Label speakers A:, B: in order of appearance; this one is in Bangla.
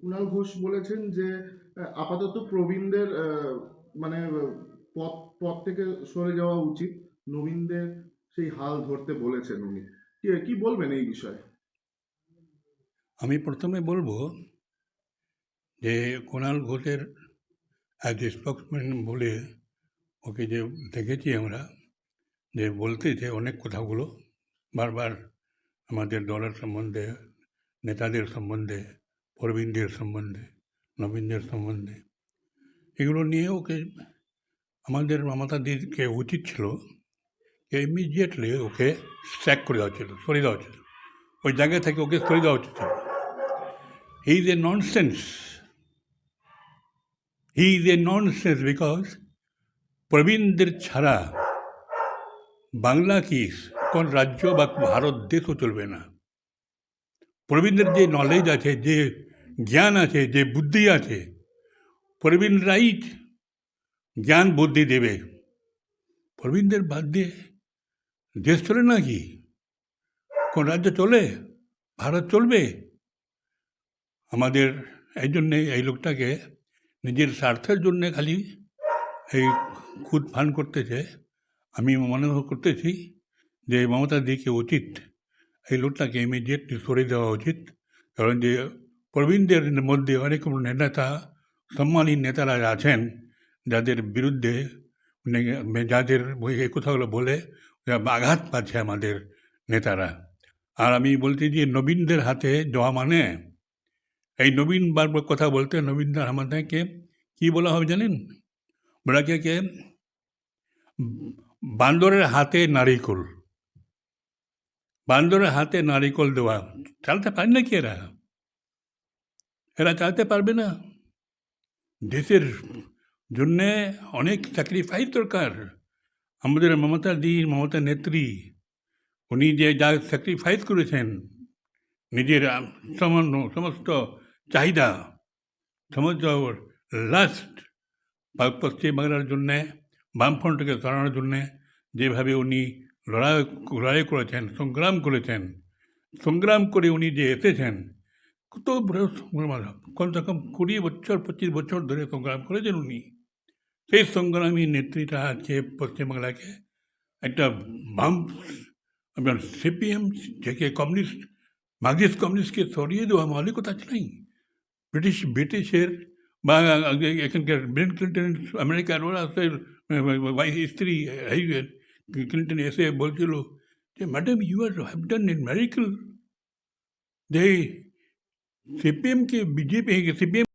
A: কুণাল ঘোষ বলেছেন যে আপাতত প্রবীণদের মানে পথ পথ থেকে সরে যাওয়া উচিত। নবীনদের সেই হাল ধরতে বলেছেন উনি। কি বলবেন এই বিষয়ে?
B: আমি প্রথমে বলব যে কুণাল ঘোষের অ্যাজ স্পোক্সম্যান বলে ওকে যে দেখেছি আমরা, যে বলতে যে অনেক কথাগুলো, বারবার আমাদের দলের সম্বন্ধে, নেতাদের সম্বন্ধে প্রবীণদের সম্বন্ধে নবীনদের সম্বন্ধে। এগুলো নিয়ে ওকে আমাদের মমতা দিদিকে উচিত ছিল ইমিডিয়েটলি ওকে স্ট্যাক করে দেওয়া ছিল সরিয়ে দেওয়া ছিল ওই জায়গা থেকে ওকে সরিয়ে দেওয়া উচিত ছিল। He is a nonsense. He is a nonsense because প্রবীণদের ছাড়া বাংলা কি, কোন রাজ্য বা ভারত দেশও চলবে না। প্রবীণদের যে নলেজ আছে, যে জ্ঞান আছে, যে বুদ্ধি আছে প্রবীণরাই জ্ঞান বুদ্ধি দেবে। প্রবীণদের বাদ দিয়ে দেশ চলে নাকি কোন রাজ্য চলে? ভারত চলবে? আমাদের এই জন্যে এই লোকটাকে নিজের স্বার্থের জন্যে খালি এই খুদ ফান করতেছে। আমি মনে করতেছি যে মমতা দিকে উচিত এই লোকটাকে ইমিডিয়েটলি সরিয়ে দেওয়া উচিত। কারণ যে প্রবীণদের মধ্যে অনেক নেতা সম্মানী নেতারা আছেন, যাদের বিরুদ্ধে মানে যাদের এই কথাগুলো বলে আঘাত পাচ্ছে আমাদের নেতারা। আর আমি বলতে যে নবীনদের হাতে যাওয়া মানে? এই নবীন বারবার কথা বলতে নবীনদার আমাদেরকে কি বলা হবে জানেন? বলা কে বান্দরের হাতে নারিকল। বান্দরের হাতে নারিকল দেওয়া। চালতে পারে নাকি এরা? এরা চালতে পারবে না। দেশের জন্যে অনেক স্যাক্রিফাইস দরকার। আমাদের মমতা দি, মমতা নেত্রী, উনি যে যা স্যাক্রিফাইস করেছেন, নিজের সামান্য, সমস্ত চাহিদা, সমস্ত লাস্ট পশ্চিমবাংলার জন্যে, বামফ্রন্টকে সরানোর জন্যে, যেভাবে উনি লড়াই লড়াই করেছেন, সংগ্রাম করেছেন, সংগ্রাম করে উনি যে এসেছেন কত বড় সংগ্রাম কমসে কম কুড়ি বছর পঁচিশ বছর ধরে সংগ্রাম করেছেন উনি সেই সংগ্রামী নেত্রীটা আজকে পশ্চিমবাংলাকে একটা বাম আপনার সিপিএম থেকে কমিউনিস্ট মার্কসিস্ট কমিউনিস্টকে সরিয়ে দেওয়া মৌলিকতা নেই ব্রিটিশ ব্রিটিশের বা এখানকার বিল ক্লিন্টন আমেরিকার ওরা ওয়াইফ স্ত্রী এই ক্লিন্টন এসে বলছিল যে madam you are have done in CPM की बीजेपी है कि सीपीएम